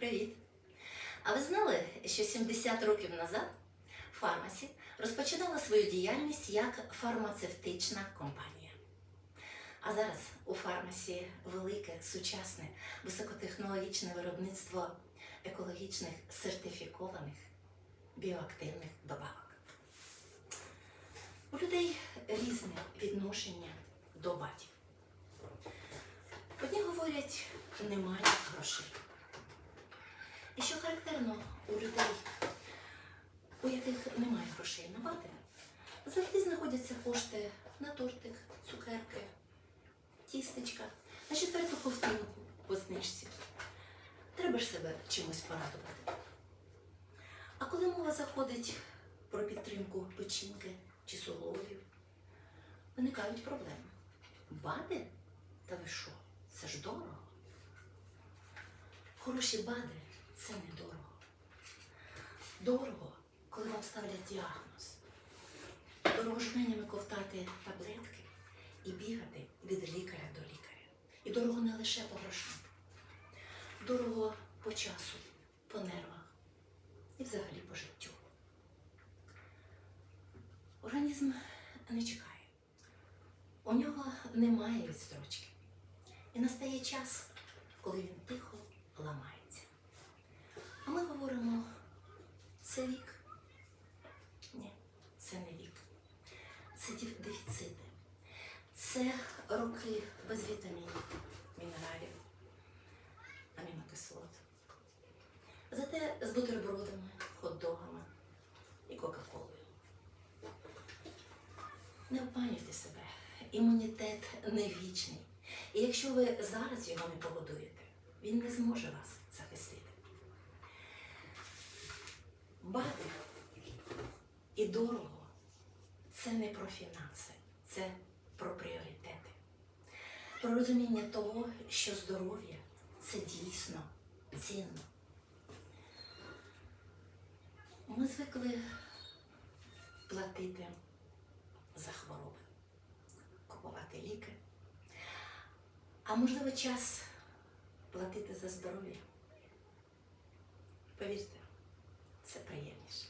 Привіт! А ви знали, що 70 років назад Фармасі розпочинала свою діяльність як фармацевтична компанія. А зараз у фармасі велике, сучасне, високотехнологічне виробництво екологічних сертифікованих біоактивних добавок. У людей різне відношення до батів. Одні говорять, немає грошей. Що характерно у людей, у яких немає грошей на вати, завжди знаходяться кошти на тортик, цукерки, тістечка, на четверту ковтинку по знижці. Треба ж себе чимось порадувати. А коли мова заходить про підтримку печінки чи суглобів, виникають проблеми. Бади? Та ви що? Це ж дорого. Хороші бади це недорого. Дорого, коли вам ставлять діагноз. Дорого жменями ковтати таблетки і бігати від лікаря до лікаря. І дорого не лише по грошам. Дорого по часу, по нервах і взагалі по життю. Організм не чекає. У нього немає відстрочки. І настає час, коли він тихо ламається. Ми говоримо, це вік. Ні, це не вік. Це дефіцити. Це роки без вітамінів, мінералів, амінокислот. Зате з бутербродами, хот-догами і Кока-Колою. Не обманюйте себе. Імунітет не вічний. І якщо ви зараз його не погодуєте, він не зможе вас захистити. Бати і дорого це не про фінанси, це про пріоритети. Про розуміння того, що здоров'я це дійсно цінно. Ми звикли платити за хвороби, купувати ліки. А можливо, час платити за здоров'я. Повірте, це приємніше.